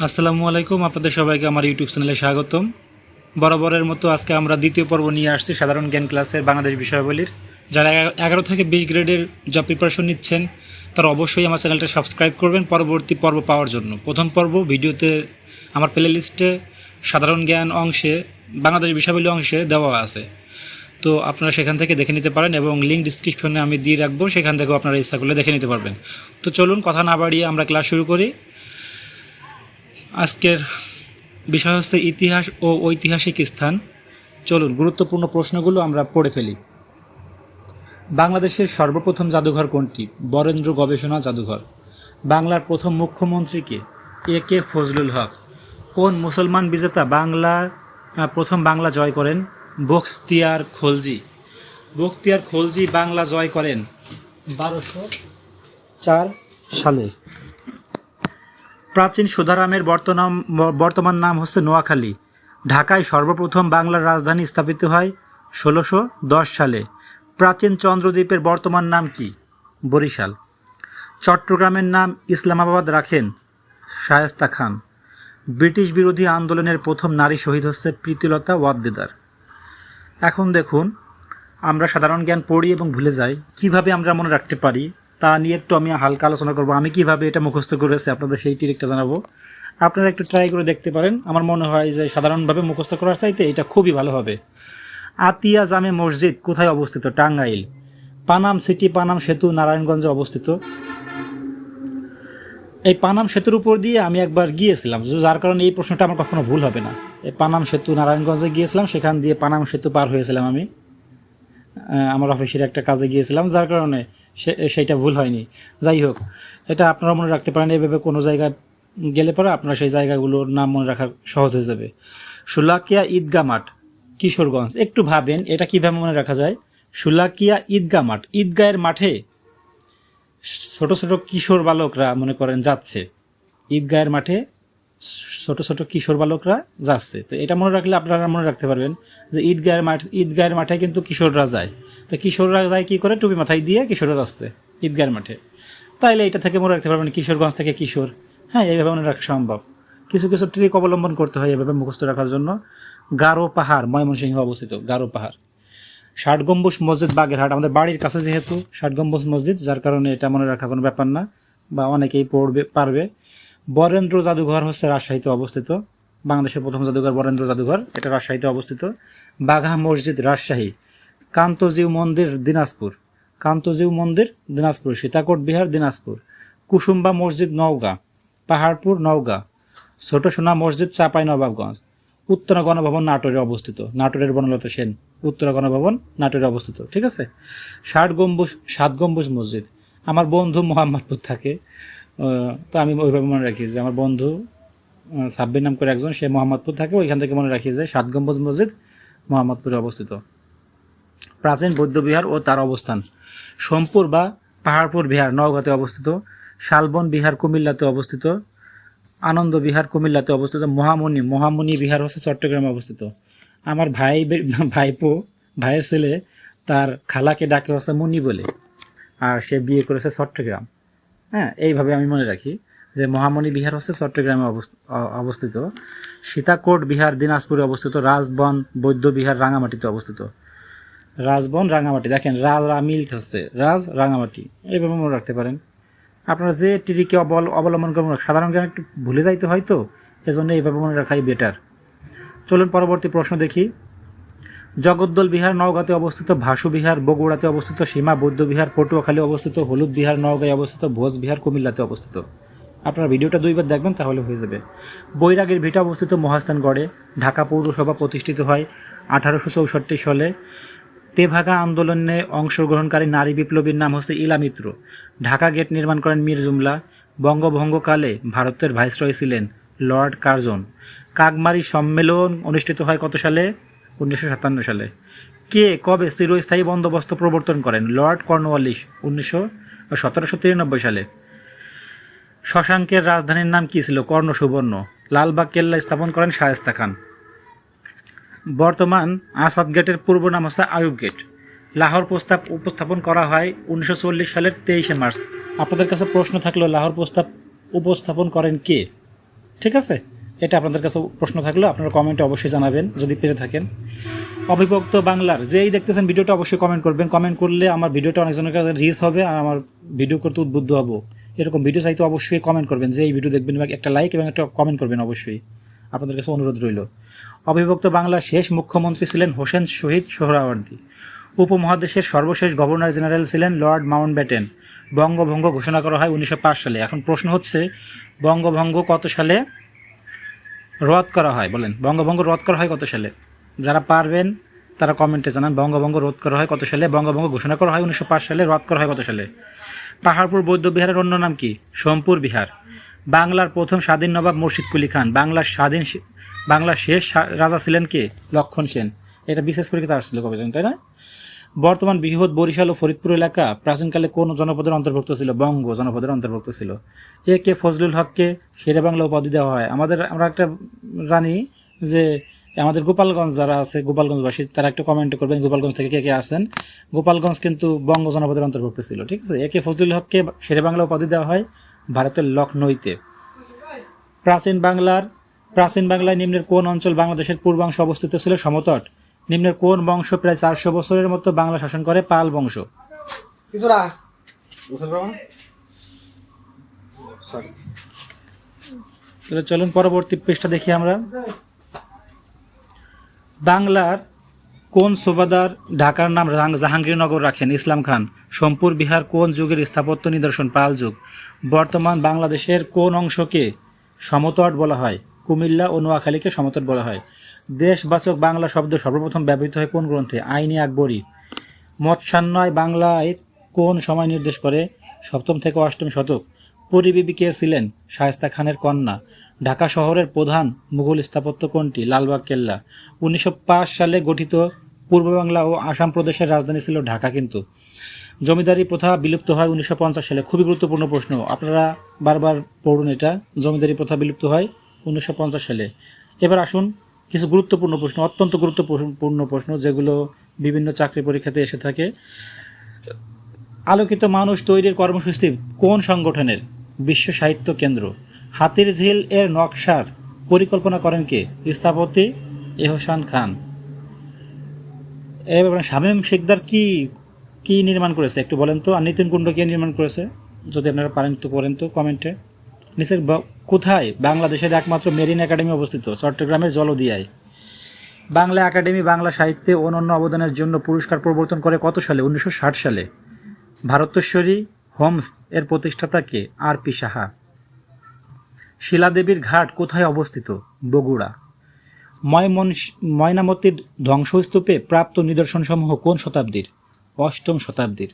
আসসালামু আলাইকুম, আপনাদের সবাইকে আমার ইউটিউব চ্যানেলে স্বাগতম। বরাবরের মতো আজকে আমরা দ্বিতীয় পর্ব নিয়ে আসছি সাধারণ জ্ঞান ক্লাসের বাংলাদেশ বিষয়াবলীর। যারা এগা- এগারো থেকে বিশ গ্রেডের জব প্রিপারেশন নিচ্ছেন, তারা অবশ্যই আমার চ্যানেলটা সাবস্ক্রাইব করবেন পরবর্তী পর্ব পাওয়ার জন্য। প্রথম পর্ব ভিডিওতে আমার প্লে লিস্টে সাধারণ জ্ঞান অংশে, বাংলাদেশ বিষয়াবলী অংশে দেওয়া আছে। তো আপনারা সেখান থেকে দেখে নিতে পারেন এবং লিঙ্ক ডিসক্রিপশনে আমি দিয়ে রাখব, সেখান থেকেও আপনারা ইচ্ছা করলে দেখে নিতে পারবেন। তো চলুন, কথা না বাড়িয়ে আমরা ক্লাস শুরু করি। আজকের বিষয় হচ্ছে ইতিহাস ও ঐতিহাসিক স্থান। চলুন, গুরুত্বপূর্ণ প্রশ্নগুলো আমরা পড়ে ফেলি। বাংলাদেশের সর্বপ্রথম জাদুঘর কোনটি? বরেন্দ্র গবেষণা জাদুঘর। বাংলার প্রথম মুখ্যমন্ত্রীকে এ কে ফজলুল হক। কোন মুসলমান বিজেতা বাংলা প্রথম বাংলা জয় করেন? বখতিয়ার খলজি। বখতিয়ার খলজি বাংলা জয় করেন বারোশো চার সালে। প্রাচীন সুধারামের বর্তনাম, বর্তমান নাম হচ্ছে নোয়াখালী। ঢাকায় সর্বপ্রথম বাংলার রাজধানী স্থাপিত হয় ষোলোশো সালে। প্রাচীন চন্দ্রদ্বীপের বর্তমান নাম কি? বরিশাল। চট্টগ্রামের নাম ইসলামাবাদ রাখেন শায়েস্তা খান। ব্রিটিশ বিরোধী আন্দোলনের প্রথম নারী শহীদ হচ্ছে প্রীতিলতা ওয়াদ্দেদার। এখন দেখুন, আমরা সাধারণ জ্ঞান পড়ি এবং ভুলে যাই। কীভাবে আমরা মনে রাখতে পারি? তা নিয়ে একটু আমি হালকা আলোচনা করব। আমি কীভাবে এটা মুখস্থ করেছি আপনাদের সেই টিরিকটা জানাব। আপনারা একটু ট্রাই করে দেখতে পারেন। আমার মনে হয় যে সাধারণভাবে মুখস্থ করার চাইতে এটা খুবই ভালো হবে। আতিয়া জামে মসজিদ কোথায় অবস্থিত? টাঙ্গাইল। পানাম সিটি, পানাম সেতু, নারায়ণগঞ্জে অবস্থিত। এই পানাম সেতুর উপর দিয়ে আমি একবার গিয়েছিলাম। যার কারণে এই প্রশ্নটা আমার কখনো ভুল হবে না। এই পানাম সেতু নারায়ণগঞ্জে গিয়েছিলাম, সেখান দিয়ে পানাম সেতু পার হয়েছিলাম আমি। আমার অফিসের একটা কাজে গিয়েছিলাম, যার কারণে সেইটা ভুল হয়নি। যাই হোক, এটা আপনারা মনে রাখতে পারেন, এভাবে কোনো জায়গায় গেলে পরে আপনার সেই জায়গাগুলোর নাম মনে রাখা সহজ হয়ে যাবে। সুলাকিয়া ঈদগা মাঠ, কিশোরগঞ্জ। একটু ভাবেন, এটা কীভাবে মনে রাখা যায়? সুলাকিয়া ঈদগা মাঠ, ঈদগাহের মাঠে ছোট ছোট কিশোর বালকরা মনে করেন যাচ্ছে। ঈদগাহের মাঠে ছোট ছোট কিশোর বালকরা যাচ্ছে। তো এটা মনে রাখলে আপনারা মনে রাখতে পারবেন যে ঈদগাহের মাঠ ঈদগাহের মাঠে কিন্তু কিশোররা যায়। তো কিশোররা যায় কী করে? টুপি মাথায় দিয়ে কিশোররা যাচ্ছে ঈদগাহের মাঠে। তাইলে এটা থেকে মনে রাখতে পারবেন কিশোরগঞ্জ থেকে কিশোর। হ্যাঁ এইভাবে মনে রাখা সম্ভব। কিছু কিছু ট্রিক অবলম্বন করতে হয় এভাবে মুখস্থ রাখার জন্য। গারো পাহাড়, ময়মনসিংহ অবস্থিত, গারো পাহাড়। ষাট গম্বুজ মসজিদ বাগেরহাট, আমাদের বাড়ির কাছে যেহেতু ষাট গম্বুজ মসজিদ, যার কারণে এটা মনে রাখা কোনো ব্যাপার না, বা অনেকেই পড়বে, পারবে। বরেন্দ্র জাদুঘর হচ্ছে রাজশাহীতে অবস্থিত। বাংলাদেশের প্রথম জাদুঘর বরেন্দ্র জাদুঘর, এটা রাজশাহীতে অবস্থিত। বাঘা মসজিদ রাজশাহী, কান্তজিউ মন্দির দিনাজপুর, কান্তজিউ মন্দির দিনাজপুর, সীতাকোট বিহার দিনাজপুর, কুসুম্বা মসজিদ নওগাঁ, পাহাড়পুর নওগাঁ ছোট সোনা মসজিদ চাপাই নবাবগঞ্জ, উত্তরা গণভবন নাটোরে অবস্থিত। নাটোরের বনলতা সেন, উত্তরা গণভবন নাটোরে অবস্থিত, ঠিক আছে? ষাট গম্বুজ, সাত গম্বুজ মসজিদ। আমার বন্ধু মোহাম্মদপুর থাকে। তো আমি ওইভাবে মনে রাখি যে আমার বন্ধু সাব্বির নাম করে একজন, সে মোহাম্মদপুর থাকে, ওইখান থেকে মনে রাখি যে সাত গম্বুজ মসজিদ মোহাম্মদপুরে অবস্থিত। প্রাচীন বৌদ্ধবিহার ও তার অবস্থান। সোমপুর বা পাহাড়পুর বিহার নওগাঁতে অবস্থিত, শালবন বিহার কুমিল্লাতে অবস্থিত, আনন্দ বিহার কুমিল্লাতে অবস্থিত, মহামণি মহামণি বিহার হচ্ছে চট্টগ্রামে অবস্থিত। আমার ভাই ভাইপো, ভাইয়ের ছেলে, তার খালাকে ডাকে হচ্ছে মুনি বলে, আর সে বিয়ে করেছে চট্টগ্রাম। হ্যাঁ এইভাবে আমি মনে রাখি যে মহামণি বিহার হচ্ছে চট্টগ্রামে অবস- অবস্থিত। সীতাকোট বিহার দিনাজপুরে অবস্থিত, রাজবন বৈদ্য বিহার রাঙামাটিতে অবস্থিত। রাজবন, রাঙামাটি, দেখেন রাজ রা, মিল হচ্ছে, রাজ, রাঙামাটি, এইভাবে মনে রাখতে পারেন। আপনারা যে টিরিকে অবল, অবলম্বন করবেন সাধারণ জ্ঞান একটু ভুলে যাইতে হয়তো এজন্য এইভাবে মনে রাখাই বেটার চলুন পরবর্তী প্রশ্ন দেখি। জগদ্দল বিহার, নওগাঁতে অবস্থিত ভাসু বিহার, বগুড়াতে অবস্থিত সীমা, বৌদ্ধ বিহার, পটুয়াখালী অবস্থিত, হলুদ বিহার, নওগাঁয় অবস্থিত, ভোজ বিহার, কুমিল্লাতে অবস্থিত। আপনারা ভিডিওটা দুইবার দেখবেন, তাহলে হয়ে যাবে। বৈরাগের ভিটা অবস্থিত মহাস্থানগড়ে, ঢাকা পৌরসভা প্রতিষ্ঠিত হয় আঠারোশো চৌষট্টি সালে। তেভাগা আন্দোলনে অংশগ্রহণকারী নারী বিপ্লবীর নাম হচ্ছে ইলা মিত্র। ঢাকা গেট নির্মাণ করেন মীর জুমলা। বঙ্গভঙ্গকালে ভারতের ভাইসরয় ছিলেন লর্ড কার্জন। কাকমারি সম্মেলন অনুষ্ঠিত হয় কত সালে? উনিশশো সাতান্ন সালে। কে কবে চিরস্থায়ী বন্দোবস্ত প্রবর্তন করেন? লর্ড কর্নওয়ালিস উনিশশো সতেরোশো তিরানব্বই সালে। শশাঙ্কের রাজধানীর নাম কী ছিল? কর্ণ সুবর্ণ লালবাগ কেল্লা স্থাপন করেন শায়েস্তা খান। বর্তমান আসাদ গেটের পূর্ব নাম হচ্ছে আয়ুব গেট। লাহোর প্রস্তাব উপস্থাপন করা হয় উনিশশো চল্লিশ সালের তেইশে মার্চ। আপনাদের কাছে প্রশ্ন থাকল, লাহোর প্রস্তাব উপস্থাপন করেন কে? ঠিক আছে? এটা আপনাদের কাছে প্রশ্ন থাকলে, আপনারা কমেন্টে অবশ্যই জানাবেন, যদি পেরে থাকেন। অবিভক্ত বাংলার, যেই দেখতেছেন ভিডিওটা অবশ্যই কমেন্ট করবেন। কমেন্ট করলে আমার ভিডিওটা অনেকজনের কাছে রিচ হবে আর আমার ভিডিও করতে উদ্বুদ্ধ হব। এরকম ভিডিও চাইতে অবশ্যই কমেন্ট করবেন। যে এই ভিডিও দেখবেন একটা লাইক এবং একটা কমেন্ট করবেন অবশ্যই। আপনাদের কাছে অনুরোধ রইল। অবিভক্ত বাংলার শেষ মুখ্যমন্ত্রী ছিলেন হোসেন শহীদ সোহরাওয়ার্দী। উপমহাদেশের সর্বশেষ গভর্নর জেনারেল ছিলেন লর্ড মাউন্ট ব্যাটেন বঙ্গভঙ্গ ঘোষণা করা হয় উনিশশো পাঁচ সালে। এখন প্রশ্ন হচ্ছে, বঙ্গভঙ্গ কত সালে? রদ করা হয়, বলেন। বঙ্গভঙ্গ রদ করা হয় কত সালে? যারা পারবেন, তারা কমেন্টে জানান, বঙ্গভঙ্গ রোধ করা হয় কত সালে? বঙ্গভঙ্গ ঘোষণা করা হয় উনিশশো পাঁচ সালে, রদ করা হয় কত সালে? পাহাড়পুর, বৌদ্ধ বিহারের অন্য নাম কি? সোমপুর বিহার। বাংলার প্রথম স্বাধীন নবাব মুর্শিদ কুলি খান, বাংলার স্বাধীন বাংলার শেষ রাজা ছিলেন কে? লক্ষণ সেন। এটা বিশেষ করে তার ছিল কবে তাই না? বর্তমান বৃহৎ বরিশাল ও ফরিদপুর এলাকা প্রাচীনকালে কোন জনপদের অন্তর্ভুক্ত ছিল? বঙ্গ জনপদের অন্তর্ভুক্ত ছিল। এ কে ফজলুল হককে শেরে বাংলা উপাধি দেওয়া হয়। আমাদের, আমরা একটা জানি যে আমাদের গোপালগঞ্জ যারা আছে, গোপালগঞ্জবাসী, তারা একটু কমেন্ট করবেন গোপালগঞ্জ থেকে কে কে আসেন। গোপালগঞ্জ কিন্তু বঙ্গ জনপদের অন্তর্ভুক্ত ছিল, ঠিক আছে? এ কে ফজলুল হককে শেরে বাংলা উপাধি দেওয়া হয় ভারতের লখনৌতে। প্রাচীন বাংলার, প্রাচীন বাংলায় নিম্নের কোন অঞ্চল বাংলাদেশের পূর্বাংশে অবস্থিত ছিল? সমতট। নিম্নের কোন বংশ প্রায় চারশো বছরের মতো বাংলা শাসন করে? পাল বংশ। তাহলে চলুন পরবর্তী পৃষ্ঠা দেখি আমরা। বাংলার কোন সুবাদার ঢাকার নাম জাহাঙ্গীরনগর রাখেন? ইসলাম খান। সোমপুর বিহার কোন যুগের স্থাপত্য নিদর্শন? পাল যুগ। বর্তমান বাংলাদেশের কোন অংশকে সমতট বলা হয়? কুমিল্লা ও নোয়াখালীকে সমতট বলা হয়। দেশবাচক বাংলা শব্দ সর্বপ্রথম ব্যবহৃত হয় কোন গ্রন্থে? আইনি আকবরী। মৎস্যান্বয় বাংলায় কোন সময় নির্দেশ করে? সপ্তম থেকে অষ্টম শতক। পরিবিবি কে ছিলেন? শায়েস্তা খানের কন্যা। ঢাকা শহরের প্রধান মুঘল স্থাপত্য কোনটি? লালবাগ কেল্লা। উনিশশো পাঁচ সালে গঠিত পূর্ব বাংলা ও আসাম প্রদেশের রাজধানী ছিল ঢাকা কিন্তু। জমিদারি প্রথা বিলুপ্ত হয় উনিশশো পঞ্চাশ সালে। খুবই গুরুত্বপূর্ণ প্রশ্ন। আপনারা বারবার পড়ুন এটা। জমিদারি প্রথা বিলুপ্ত হয় উনিশশো পঞ্চাশ সালে। এবার আসুন কিছু গুরুত্বপূর্ণ প্রশ্ন, অত্যন্ত গুরুত্বপূর্ণ প্রশ্ন যেগুলো বিভিন্ন চাকরি পরীক্ষাতে এসে থাকে। আলোকিত মানুষ তৈরির কর্মসূচি কোন সংগঠনের? বিশ্ব সাহিত্য কেন্দ্র। হাতির ঝিল এর নকশার পরিকল্পনা করেন কে? স্থাপতি এহসান খান। এবার শামীম শেখদার কি কি নির্মাণ করেছে? একটু বলেন তো। আর নিতিন কুণ্ড কে নির্মাণ করেছে? যদি আপনারা পারেন তো করেন তো কমেন্টে। নিচের কোথায়? বাংলাদেশের একমাত্র মেরিন একাডেমি অবস্থিত, চট্টগ্রামের জলদিয়ায়। বাংলা একাডেমি বাংলা সাহিত্যে অনন্য অবদানের জন্য পুরস্কার প্রবর্তন করে কত সালে? উনিশশো ষাট সালে। ভারতেশ্বরী হোমস এর প্রতিষ্ঠাতা কে? আর পি সাহা। শিলাদেবীর ঘাট কোথায় অবস্থিত? বগুড়া। ময়মনস, ময়নামতির ধ্বংসস্তূপে প্রাপ্ত নিদর্শনসমূহ কোন শতাব্দীর? অষ্টম শতাব্দীর।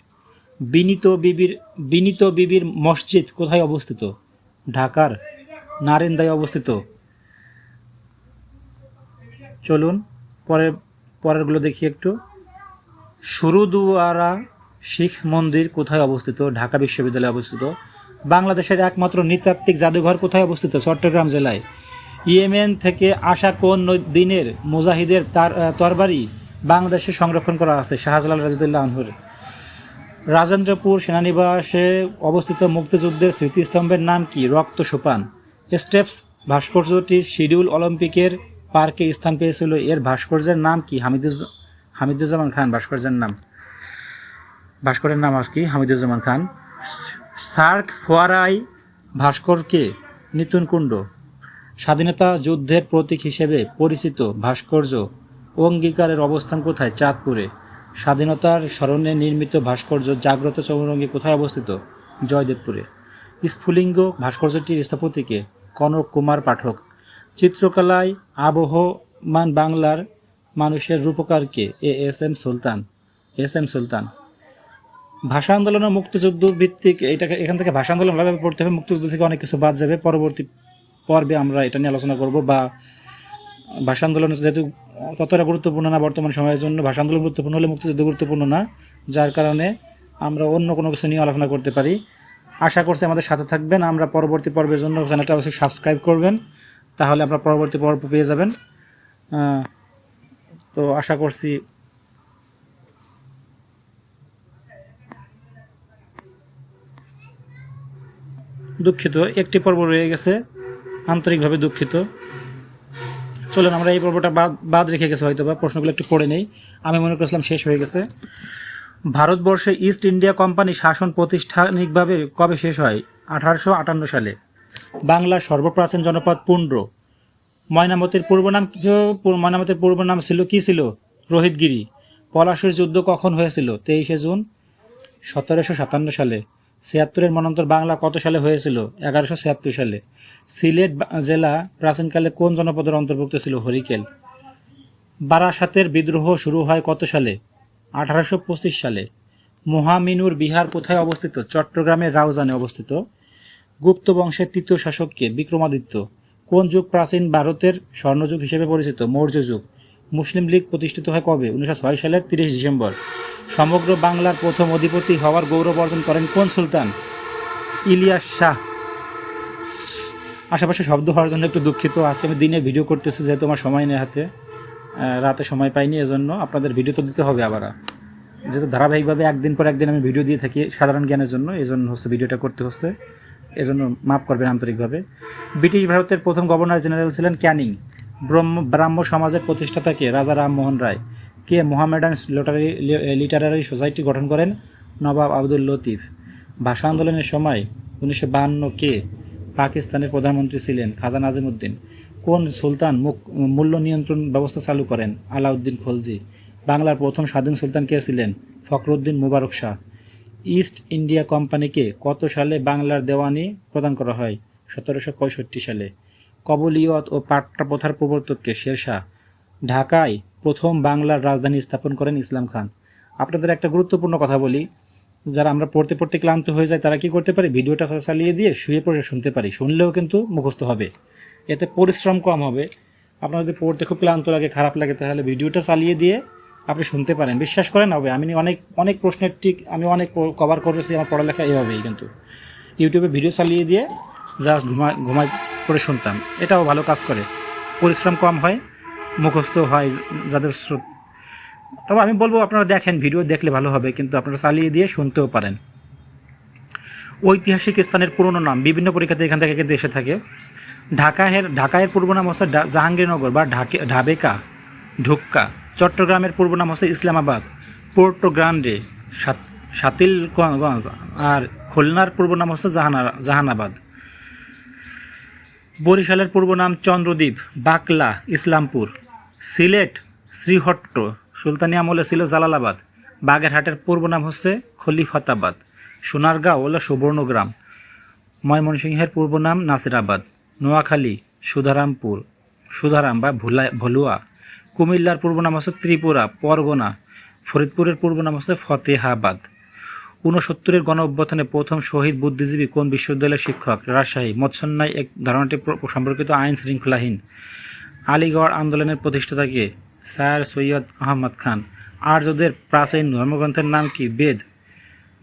বিনীত বিবির বিনীত বিবির মসজিদ কোথায় অবস্থিত? ঢাকার নারেন্দায় অবস্থিত। চলুন, পরে পরেরগুলো দেখি একটু। সুরুদুয়ারা শিখ মন্দির কোথায় অবস্থিত? ঢাকা বিশ্ববিদ্যালয়ে অবস্থিত। বাংলাদেশের একমাত্র নৃতাত্ত্বিক জাদুঘর কোথায় অবস্থিত? চট্টগ্রাম জেলায়। ইয়েমেন থেকে আসা কোন দিনের মুজাহিদের তার তরবারি বাংলাদেশে সংরক্ষণ করা আছে? শাহজালাল রাজিদুল্লাহ আনহুর। রাজেন্দ্রপুর সেনানিবাসে অবস্থিত মুক্তিযুদ্ধের স্মৃতিস্তম্ভের নাম কি? রক্ত সোপান। স্টেপস ভাস্কর্যটি শিডিউল অলিম্পিকের পার্কে স্থান পেয়েছিল। এর ভাস্কর্যের নাম কি? হামিদুজ হামিদুজ্জামান খান, ভাস্কর্যের নাম। ভাস্করের নাম আর কি? হামিদুজ্জামান খান। সার্ক ফোয়ারাই ভাস্করকে নিতুন কুণ্ড। স্বাধীনতা যুদ্ধের প্রতীক হিসেবে পরিচিত ভাস্কর্য অঙ্গীকারের অবস্থান কোথায়? চাঁদপুরে। স্বাধীনতার স্মরণে নির্মিত ভাস্কর্য জাগ্রত চৌরঙ্গি কোথায় অবস্থিত? জয়দেবপুরে। স্ফুলিঙ্গ ভাস্কর্যটির স্থপতিকে কনক কুমার পাঠক। চিত্রকলায় আবহমান বাংলার মানুষের রূপকারকে এ S M Sultan, S M Sultan. ভাষা আন্দোলন ও মুক্তিযুদ্ধ ভিত্তিক এটাকে এখান থেকে ভাষা আন্দোলন পড়তে হবে। মুক্তিযুদ্ধ থেকে অনেক কিছু বাদ যাবে। পরবর্তী পর্বে আমরা এটা নিয়ে আলোচনা করব বা ভাষা আন্দোলন যেহেতু ততটা গুরুত্বপূর্ণ না বর্তমান সময়ের জন্য। ভাষা আন্দোলন গুরুত্বপূর্ণ হলে মুক্তিযুদ্ধ গুরুত্বপূর্ণ না, যার কারণে আমরা অন্য কোনো কিছু নিয়ে আলোচনা করতে পারি। আশা করছি আমাদের সাথে থাকবেন। আমরা পরবর্তী পর্বের জন্য চ্যানেলটা অবশ্যই সাবস্ক্রাইব করবেন, তাহলে আপনারা পরবর্তী পর্ব পেয়ে যাবেন। তো আশা করছি দুঃখিত। একটি পর্ব রয়ে গেছে, আন্তরিকভাবে দুঃখিত। চলুন, আমরা এই পর্বটা বাদ বাদ রেখে গেছে হয়তো বা প্রশ্নগুলো একটু পড়ে নেই। আমি মনে করছিলাম শেষ হয়ে গেছে। ভারতবর্ষে ইস্ট ইন্ডিয়া কোম্পানি শাসন প্রতিষ্ঠানিকভাবে কবে শেষ হয়? আঠারোশো আটান্ন সালে। বাংলার সর্বপ্রাচীন জনপদ পুন্ড্র। ময়নামতির পূর্ব নাম ময়নামতির পূর্ব নাম ছিল, কি ছিল? রোহিতগিরি। পলাশের যুদ্ধ কখন হয়েছিল? তেইশে জুন সতেরোশো সাতান্ন সালে। ছিয়াত্তরের মনন্তর বাংলা কত সালে হয়েছিল? এগারোশো ছিয়াত্তর সালে। সিলেট জেলা প্রাচীনকালে কোন জনপদের অন্তর্ভুক্ত ছিল হরিকেল? বারাসাতের বিদ্রোহ শুরু হয় কত সালে? আঠারোশো পঁচিশ সালে। মহামিনুর বিহার কোথায় অবস্থিত? চট্টগ্রামের রাউজানে অবস্থিত। গুপ্ত বংশের তৃতীয় শাসককে বিক্রমাদিত্য। কোন যুগ প্রাচীন ভারতের স্বর্ণযুগ হিসেবে পরিচিত? মৌর্য যুগ মুসলিম লীগ প্রতিষ্ঠিত হয় কবে? উনিশশো ছয় সালের তিরিশ ডিসেম্বর। সমগ্র বাংলার প্রথম অধিপতি হওয়ার গৌরব অর্জন করেন কোন সুলতান? ইলিয়াস শাহ। আশেপাশে শব্দ হওয়ার জন্য একটু দুঃখিত। আজকে আমি দিনে ভিডিও করতেছি, যেহেতু আমার সময় নেই হাতে। রাতে সময় পাইনি, এজন্য আপনাদের ভিডিও তো দিতে হবে আবার। যেহেতু ধারাবাহিকভাবে একদিন পর একদিন আমি ভিডিও দিয়ে থাকি সাধারণ জ্ঞানের জন্য এই জন্য হচ্ছে ভিডিওটা করতে হচ্ছে। এজন্য মাফ করবেন আন্তরিকভাবে। ব্রিটিশ ভারতের প্রথম গভর্নর জেনারেল ছিলেন ক্যানিং, ব্রহ্ম ব্রাহ্ম সমাজের প্রতিষ্ঠাতাকে রাজা রামমোহন রায়। কে মোহামেডান লটারি লিটারারি সোসাইটি গঠন করেন? নবাব আব্দুল লতিফ। ভাষা আন্দোলনের সময় উনিশশো বাহান্ন কে পাকিস্তানের প্রধানমন্ত্রী ছিলেন খাজা নাজিমুদ্দিন। কোন সুলতান মূল্য নিয়ন্ত্রণ ব্যবস্থা চালু করেন? আলাউদ্দিন খলজি। বাংলার প্রথম স্বাধীন সুলতান কে ছিলেন? ফখরুদ্দিন মুবারক শাহ। ইস্ট ইন্ডিয়া কোম্পানিকে কত সালে বাংলার দেওয়ানি প্রদান করা হয়? সতেরোশো পঁয়ষট্টি সালে। কবলিয়ত ও পাট্টা প্রথার প্রবর্তককে শেরশাহ ঢাকায় প্রথম বাংলার রাজধানী স্থাপন করেন ইসলাম খান। আপনাদের একটা গুরুত্বপূর্ণ কথা বলি। যারা আমরা পড়তে পড়তে ক্লান্ত হয়ে যায় তারা কি করতে পারে? ভিডিওটা চালিয়ে দিয়ে শুয়ে পড়ে শুনতে পারি। শুনলেও কিন্তু মুখস্থ হবে। এতে পরিশ্রম কম হবে। আপনার যদি পড়তে খুব ক্লান্ত লাগে, খারাপ লাগে, তাহলে ভিডিওটা চালিয়ে দিয়ে আপনি শুনতে পারেন। বিশ্বাস করেন, হবে। আমি অনেক অনেক প্রশ্নের ঠিক, আমি অনেক কভার করেছি, আমার পড়ালেখা এভাবেই কিন্তু। ইউটিউবে ভিডিও চালিয়ে দিয়ে জাস্ট ঘুমা, ঘুমাই করে শুনতাম। এটাও ভালো কাজ করে। পরিশ্রম কম হয়। মুখস্থ হয় যাদের শ্রো- তবে আমি বলব, আপনারা দেখেন, ভিডিও দেখলে ভালো হবে, কিন্তু আপনারা চালিয়ে দিয়ে শুনতেও পারেন। ঐতিহাসিক স্থানের পুরনো নাম, বিভিন্ন পরীক্ষাতে এখান থেকে কিন্তু এসে থাকে। ঢাকায়ের ঢাকায়ের পূর্ব নাম হচ্ছে জাহাঙ্গীরনগর বা ঢাকে ঢাবেকা, ঢুক্কা। চট্টগ্রামের পূর্ব নাম হচ্ছে ইসলামাবাদ, পোর্টো গ্রান্ডে, সাত- সাতিলগঞ্জ, আর খুলনার পূর্ব নাম হচ্ছে জাহানা জাহানাবাদ। বরিশালের পূর্ব নাম চন্দ্রদ্বীপ, বাকলা, ইসলামপুর। সিলেট শ্রীহট্ট সুলতানি আমলে ছিল জালালাবাদ। বাগেরহাটের পূর্ব নাম হচ্ছে খলিফতাবাদ। সোনারগাঁও হলো সুবর্ণগ্রাম ময়মনসিংহের পূর্ব নাম নাসিরাবাদ। নোয়াখালী, সুধারামপুর, সুধারাম বা ভুলা, ভলুয়া। কুমিল্লার পূর্ব নাম হচ্ছে ত্রিপুরা, পরগনা। ফরিদপুরের পূর্ব নাম হচ্ছে ফতেহাবাদ। ঊনসত্তরের গণ অভ্যুত্থানে প্রথম শহীদ বুদ্ধিজীবী কোন বিশ্ববিদ্যালয়ের শিক্ষক? রাজশাহী। মৎস্যন্যায় এক ধারণাটি সম্পর্কিত আইন শৃঙ্খলাহীন। আলিগড় আন্দোলনের প্রতিষ্ঠাতা কে? স্যার সৈয়দ আহমদ খান। আর্যদের প্রাচীন ধর্মগ্রন্থের নাম কি? বেদ।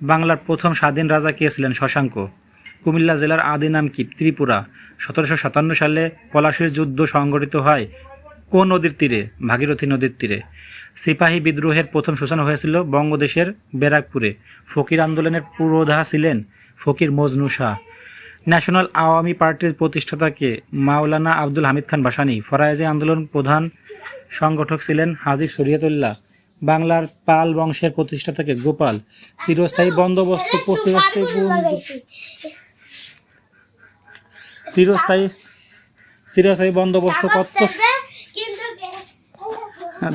বাংলার প্রথম স্বাধীন রাজা কে ছিলেন? শশাঙ্ক। কুমিল্লা জেলার আদি নাম কি? ত্রিপুরা। সতেরোশো সাতান্ন সালে পলাশীর যুদ্ধ সংগঠিত হয় কোন নদীর তীরে? ভাগীরথী নদীর তীরে। সিপাহী বিদ্রোহের প্রথম সূচনা হয়েছিল বঙ্গদেশের ব্যারাকপুরে। ফকির আন্দোলনের পুরোধা ছিলেন ফকির মজনু শাহ। ন্যাশনাল আওয়ামী পার্টির প্রতিষ্ঠাতাকে মাওলানা আব্দুল হামিদ খান ভাসানী ফরায়েজি আন্দোলন প্রধান সংগঠক ছিলেন হাজি শরীয়তুল্লাহ। বাংলার পাল বংশের প্রতিষ্ঠাতাকে গোপাল। চিরস্থায়ী বন্দোবস্ত চিরস্থায়ী চিরস্থায়ী চিরস্থায়ী বন্দোবস্ত কত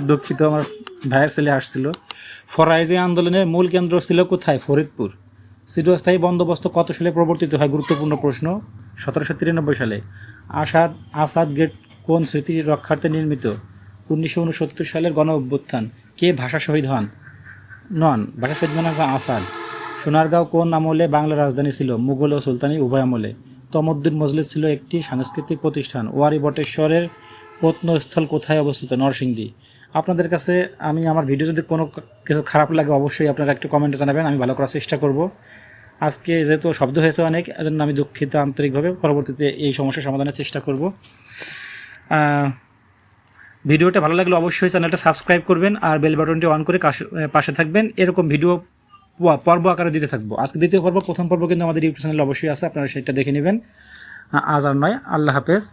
দুঃখিত আমার ভাইয়ের ছেলে আসছিল। ফরাইজি আন্দোলনের মূল কেন্দ্র ছিল কোথায়? ফরিদপুর। চিরস্থায়ী বন্দোবস্ত কত সালে প্রবর্তিত হয়? গুরুত্বপূর্ণ প্রশ্ন। সতেরোশো তিরানব্বই সালে। আসাদ আসাদ গেট কোন স্মৃতি রক্ষার্থে নির্মিত? উনিশশো উনসত্তর সালের গণ অভ্যুত্থান। কে ভাষা শহীদ হন? নন, ভাষা শহীদ মানে আসাদ। সোনারগাঁও কোন আমলে বাংলা রাজধানী ছিল? মুঘল ও সুলতানি উভয় আমলে। তমদ্দুন মজলিস ছিল একটি সাংস্কৃতিক প্রতিষ্ঠান। ওয়ারি বটেশ্বরের প্রত্নস্থল কোথায় অবস্থিত? নরসিংদী। আপনাদের কাছে আমি আমার ভিডিও যদি কোনো কিছু খারাপ লাগে, অবশ্যই আপনারা একটু কমেন্টে জানাবেন, আমি ভালো করার চেষ্টা করব। আজকে যেহেতু শব্দ হয়েছে অনেক, এজন্য আমি দুঃখিত আন্তরিকভাবে। পরবর্তীতে এই সমস্যার সমাধানের চেষ্টা করব। ভিডিওটা ভালো লাগলে অবশ্যই চ্যানেলটা সাবস্ক্রাইব করবেন আর বেল বাটনটি অন করে পাশে থাকবেন। এরকম ভিডিও পর্ব আকারে দিতে থাকব। আজকে দ্বিতীয় পর্ব, প্রথম পর্ব কিন্তু আমাদের ইউটিউব চ্যানেলে অবশ্যই আছে, আপনারা সেটা দেখে নেবেন। আজ আর নয়, আল্লাহ হাফেজ।